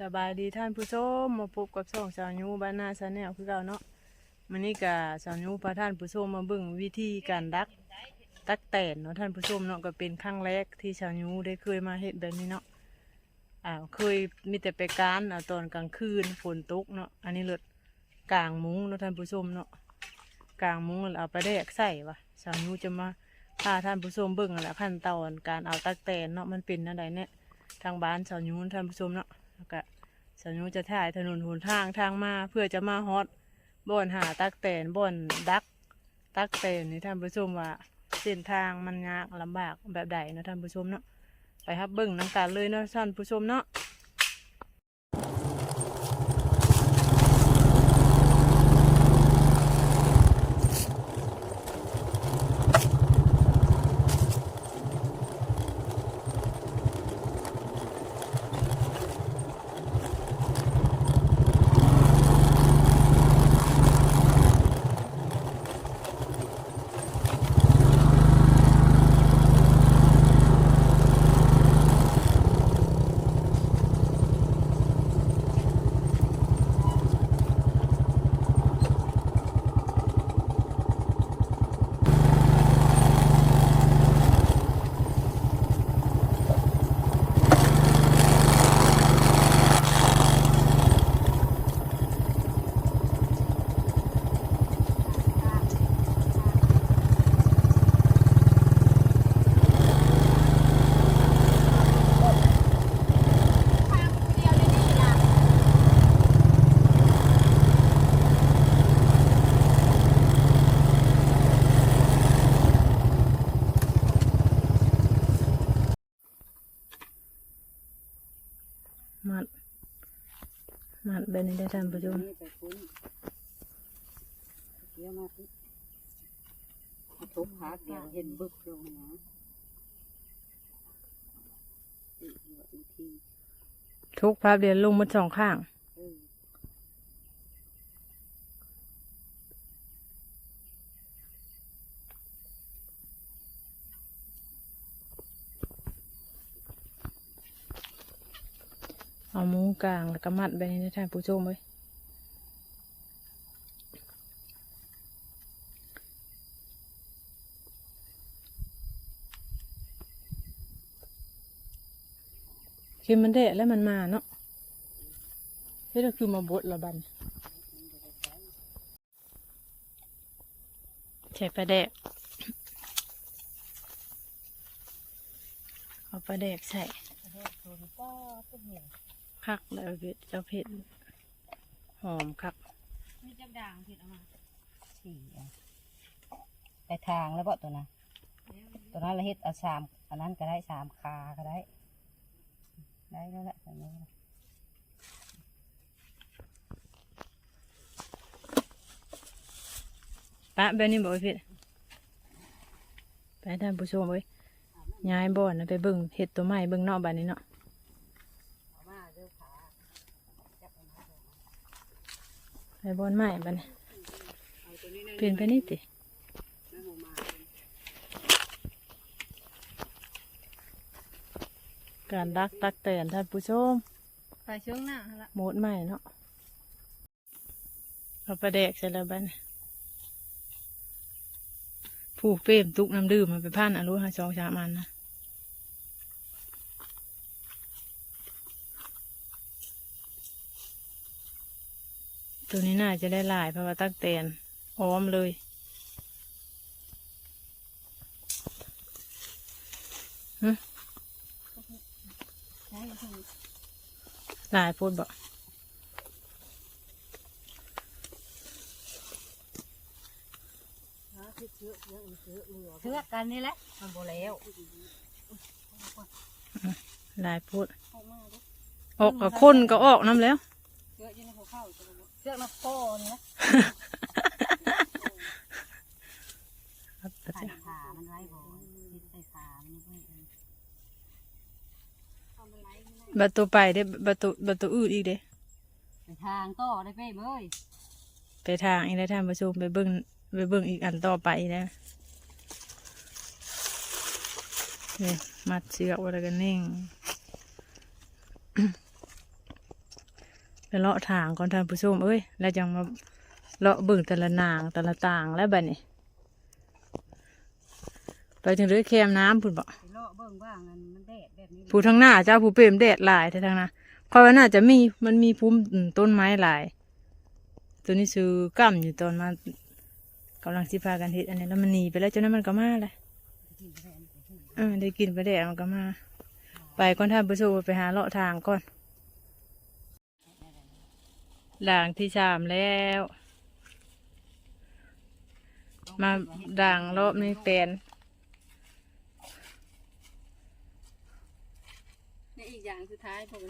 สบายดีท่านผู้ชมมาพบกับช่องสาวยูบ้านนาชาแนลคือเก่าเนาะมันนี้กับสาวยูพาท่านผู้ชมมาเบิ่งวิธีการดักตักแตนเนาะท่านผู้ชมเนาะก็เป็นครั้งแรกที่สาวยูได้เคยมาเห็นแบบนี้เนาะอ่าเคยมีแต่ไปการเอาตอนกลางคืนฝนตกเนาะอันนี้เลิศกลางมุ้งเนาะท่านผู้ชมเนาะกลางมุ้งเอาไปแดกใส่วะสาวยูจะมาพาท่านผู้ชมเบิ่งนั่นแหละขั้นตอนการเอาตักแตนเนาะมันเป็นอะไรเนี่ยทางบ้านสาวยูท่านผู้ชมเนาะ แล้วก็สาวนุจะถ่ายถนนหนทางทางมาเพื่อจะมาฮอตบ่อนหาตักเตนบ่อนดัก ตักเตนนี่ท่านผู้ชมว่าเส้นทางมันยากลำบากแบบใดนะท่านผู้ชมเนาะไปครับเบิ่งน้ำกันเลยเนาะท่านผู้ชมเนาะ มัด มาแบบนี้ได้ท่านผู้ชมเดี๋ยวมาทุบมาทุบพักเดี๋ยวเห็นบึกลงนะทุกภาพเรียนลงมดสองข้าง เออ เอามุ้ง กลางแล้วก็มัดแบบนี้ได้อท่านผู้ชมเลยคือมันเดะแล้วมันมาเนาะนี่ก็คือมาบดละบันใส่ปลาแดกเอาปลาแดกใส่ เฮ็ดโซนป้าตุ้มเหนียวคักแล้วเผ็ดเจ้าเผ็ดหอมคักมีจักด่างผิดออกมาสี่อะไปทางแล้วบ่ตัวนะตัวนั้นเราเฮ็ดเอาสามอันนั้นก็ได้สามคาก็ได้ ได้แล้วแหละแบบนี้ปะแบบนี้บอกเผ็ดไปท่านผู้ชมเว้ยย้ายบ่อนนะไปเบิ่งเห็ดตัวใหม่เบิ่งนอกบ้านนี้เนาะ เอามาเด้อขาจับเอามาเด้อ ไปบ่อนใหม่บ้านนี้เอาตัวนี้นะเปลี่ยนไปนี่ติน้ำหมูมาการดักตักแตนท่านผู้ชมไปช่วงหน้าละโมดใหม่เนาะเอาปลาแดกใส่แล้วบ้านนี้ผู้เฟรมตุกน้ำดื่มมันไปพันอรุหาสองสามอันนะ ตัวนี้น่าจะได้หลายเพราะว่าตักแตนอ้อมเลยใช่ค่ะหลายพูดบอกเชือกกันนี่แหละมันโบแล้วหลายพูดออกมาเด้อออกกับคนก็ออกน้ำแล้วเชือกอยี่ในหัวเข้าตัวนี้ เชือกนักโป้นี่นะใส่ขามันไว้บ่ติดใส่ขามันนี่เพิ่นบัตรตัวไปได้บัตรตัวบัตรตัวอื่นอีกเด้ไปทางต่อได้เป้เบ้ยไปทางอีกได้ท่านผู้ชมไปเบิ่งไปเบิ่งอีกอันต่อไปนะนี่มัดเชือกไว้แล้วก็นิ่ง ไปเลาะทางก่อนท่านผู้ชมเอ้ยแล้วจังมาเลาะเบิ่งแต่ละนางแต่ละต่างแล้วบัดนี้ไปถึงเรือแคมน้ำพุ่นบอกไปเลาะเบิ่งว่างันมันแดดแบบนี้ผู้ทางหน้าเจ้าผู้เปรมแดดหลายแต่ทางหน้าคอยว่าน่าจะมีมันมีพุ่มอืมต้นไม้หลาย ตัวนี้ซื้อกั้มอยู่ตอนมากำลังสิพากันเฮ็ดอันนี้แล้วมันหนีไปแล้วจนนั้นมันก็มาเลยเออได้กินไปแดดมันก็มา ไปก่อนท่านผู้ชมไปหาเลาะทางก่อน หลางที่สามแล้ว มาด่างรอบนี้แปลนนี่อีกอย่างสุดท้ายผม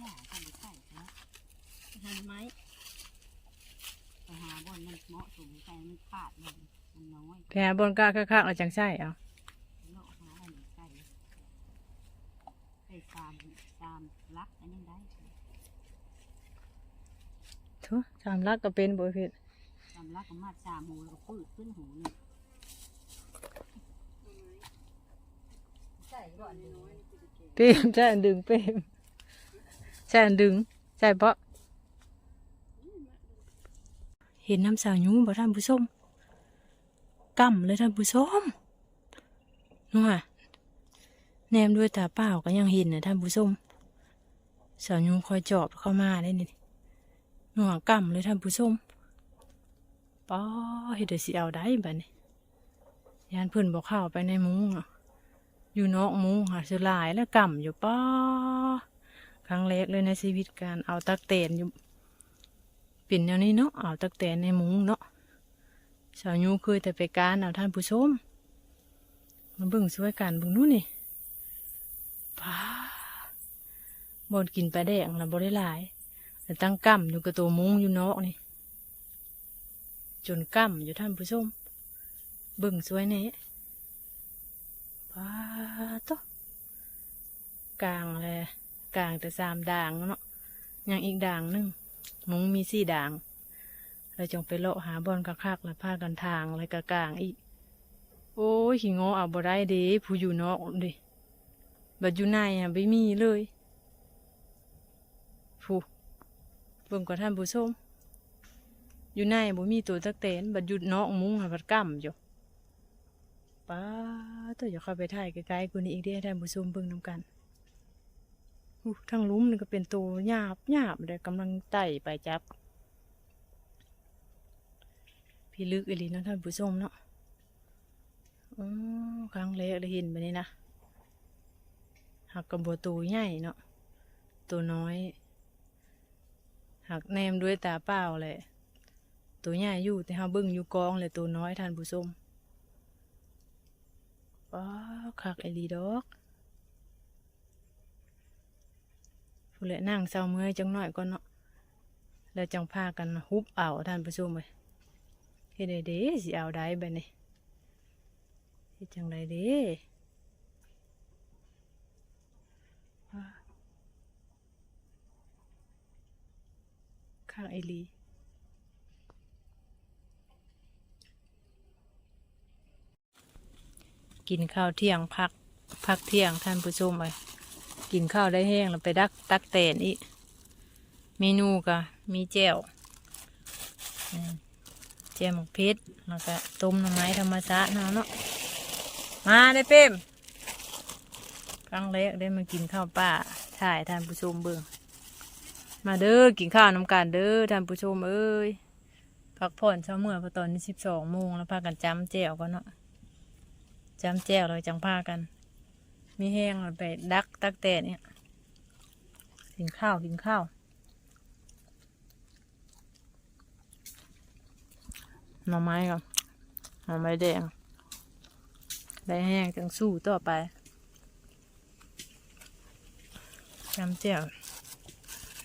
ย่าทำใส่นะทำไม้ไปหาบอนมันเหมาะสมใส่มันขาดเลยมันน้อยไปหาบนกล้าคักๆเอาจังใช่เอาเลาะหาอะไรใส่ใส่ตามตามรักอันนี้ได้ ทุสามลักก็เป็นบ่เพ็ดตามรักก็มาสามหูแล้วก็ปืดขึ้นหูนี่ใส่ก่อนเดี๋ยวเปรมใช่อันดึงเปรมใช่อันดึงใช่เพราะเห็นน้ำสาวยูบ่ท่านผู้ชมกำเลยท่านผู้ชมนัวแนมด้วยตาเปล่าก็ยังเห็นนะท่านผู้ชมสาวยูคอยจอบเข้ามาได้นี่ หนัวกำเลยท่านผู้ชมป้อเฮ็ดสิเอาได้บัดนี้ยานเพิ่นบอกเข้าไปในมุ้งอยู่นอกมุ้งค่ะสุลายแล้วกำอยู่ป้อครั้งแรกเลยในชีวิตการเอาตักเตนอยู่ปิ่นแนวนี้เนาะเอาตักเตนในมุ้งเนาะสาวยูเคยแต่ไปการเอาท่านผู้ชมมาบิ่งช่วยกันบิ่งนู่นนี่ป้าบนกินปลาแดงแล้วบ่ได้หลาย แต่ตั้งก่ำอยู่กับตัวมุ้งอยู่นอกนี่ จนก่ำอยู่ท่านผู้ชม เบิ่งช่วยนี่ป้าตกลางเลยกลางแต่สามด่างเนาะยังอีกด่างหนึงมุ้งมีสี่ด่างเราจงไปเลาะหาบอลคักแล้วพากันทางเลยกระกลางอีก โอ้ยขี้งอเอาบ่ได้เด้ผู้อยู่นอกเดิบัดอยู่ในอะไม่มีเลยผู้ เบิ่งกับท่านผู้ชมอยู่ในบ่มีตัวตักเตนบัดอยู่นอกมุ้งอะบัดก่ำอยู่ป้าตัวอย่าเข้าไปถ่ายไกลๆกูนี่อีกเด้ท่านผู้ชมเบิ่งน้ำกันทั้งลุ้มนี่ก็เป็นตัวหยาบหยาบเลยกำลังไต่ไปจับ พี่ลึกอีหลีนะท่านผู้ชมเนาะอครั้งแรกได้เห็นแบบนี้นะหักกับบัวตัวใหญ่เนาะตัวน้อย หักแนมด้วยตาเปล่าเลย ตัวใหญ่อยู่แต่เฮาเบิ่งอยู่กองเลยตัวน้อยท่านผู้ชมป้าคักไอหลีดอกผู้เละนั่งเศร้าเมื่อยจังหน่อยก่อนเนาะแล้วจังพากันฮุบเอาท่านผู้ชมเลยเฮ็ดได้เด้สิเอาได้บัดนี้เฮ็ดจังไดเด้ คักไอหลีกินข้าวเที่ยงพัก พักเที่ยงท่านผู้ชมไปกินข้าวได้แห้งแล้วไปดักตักแตนอีกเมนูก็มีแจ่วแจ่วหมกเพชรแล้วก็ต้มหน่อไม้ธรรมชาติเนาะเนาะมาได้เป้มครั้งแรกได้มากินข้าวป้าถ่ายท่านผู้ชมเบิ่ง มาเด้อกินข้าวน้ำกันเด้อท่านผู้ชมเอ้ยพักผ่อนเช้าเมื่อพอตอนนี้สิบสองโมงแล้วพากันจำแจวกันเนาะจำแจวเลยจังพากัน มีแห้งเราไปดักตักแต่เนี่ยกินข้าวกินข้าวหน่อไม้ก่อนหน่อไม้แดงได้แห้งจังสู้ต่อไปจำแจ้ว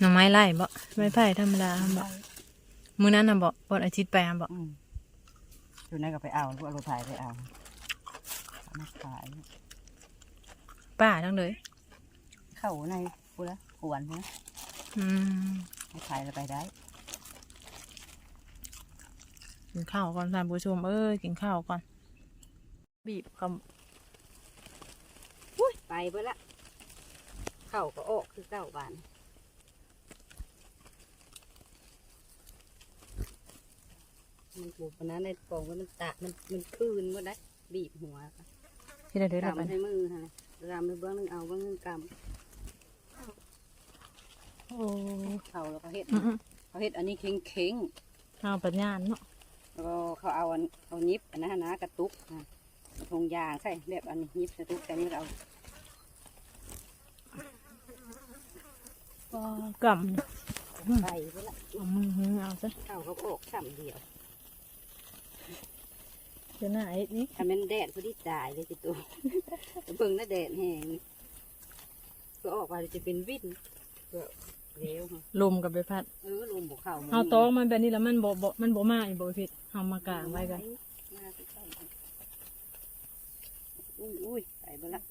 หน่อไม้ไล่บ่ไม่ไผ่ธรรมดาบ่มื้อนั้นน่ะบ่บ่อาทิตย์ไปอะบ่อืมอยู่นั่นก็ไปเอาลูกเอารถไถไปเอาเอามาขายป้าทั้งเลย เข้าในกูละหวนนะอืมให้ขายแล้วไปได้ กินข้าวก่อนท่านผู้ชมเอ้ยกินข้าวก่อน บีบคอุ้ยไปเบิ่ละเข้าก็ออกคือเก้าบาน มันปลูกปานนั้นในปองว่ามันตะมันมันคืนว่าได้บีบหัวที่ได้เด้อได้กำปะให้มือฮะกำไปเบื้องหนึงเอาเบื้องหนึงกโอ้ำเขาแล้วก็เฮ็ดอื้อหือเขาเฮ็ดอันนี้เข่งเข่งเอาปัญญานเนาะๆแล้วก็เขาเอาอันเอายิบอันนั้นนะกระตุกอะทงยางใส่แบบอันนี้ยิบกระตุกแต่นี่เราเอาก็กำใส่ไปละเอามือหือเอาซะเข้าเขาก็ออกซ้ำเดียว เดี๋ยวหน้าไอ้นี่ถ้ามันแดดพอดีตายเลยจิตัวเบิ่งน่าแดดแห้งก็ออกมาจะเป็นวินก็เร็วค่ะลมกับใบพัดเออลมบวกเข่าเอาตอกมันแบบนี้แล้วมันบ่บ่มันบ่มาอีกบ่ผิดเอามากางไว้กันมาสิใส่กันอุ้ยอุ้ยใส่ไปละ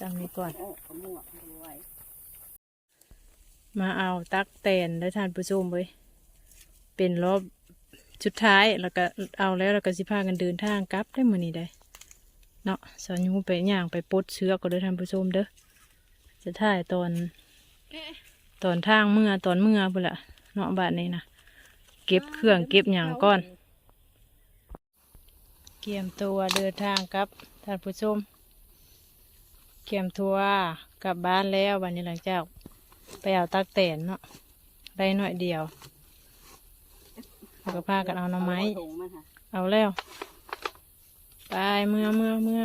จำนี้ก่อนโอ้ขมวกด้วย มาเอาตักแตนได้ทานผู้ชมเว้ยเป็นรอบสุดท้ายแล้วก็เอาแล้วแล้วก็สิพากันเดินทางกลับได้มือนี้ได้เนาะสอนยูไปย่างไปปดเชือกก็เด้ทานผู้ชมเด้อจะถ่ายตอนตอนทางเมื่อตอนเมื่อพุ่นละเนาะบาดนี้นะเก็บเครื่องเก็บหยังก่อนเกียมตัวเดินทางครับท่านผู้ชมเกียมตัวกลับบ้านแล้ววันนี้หลังจาก ไปเอาตักแตนเนาะได้หน่อยเดียวแล้วก็พากันเอาหน่อไม้ถุงมันค่ะเอาแล้ว ไปเมื่อเมื่อเมื่อ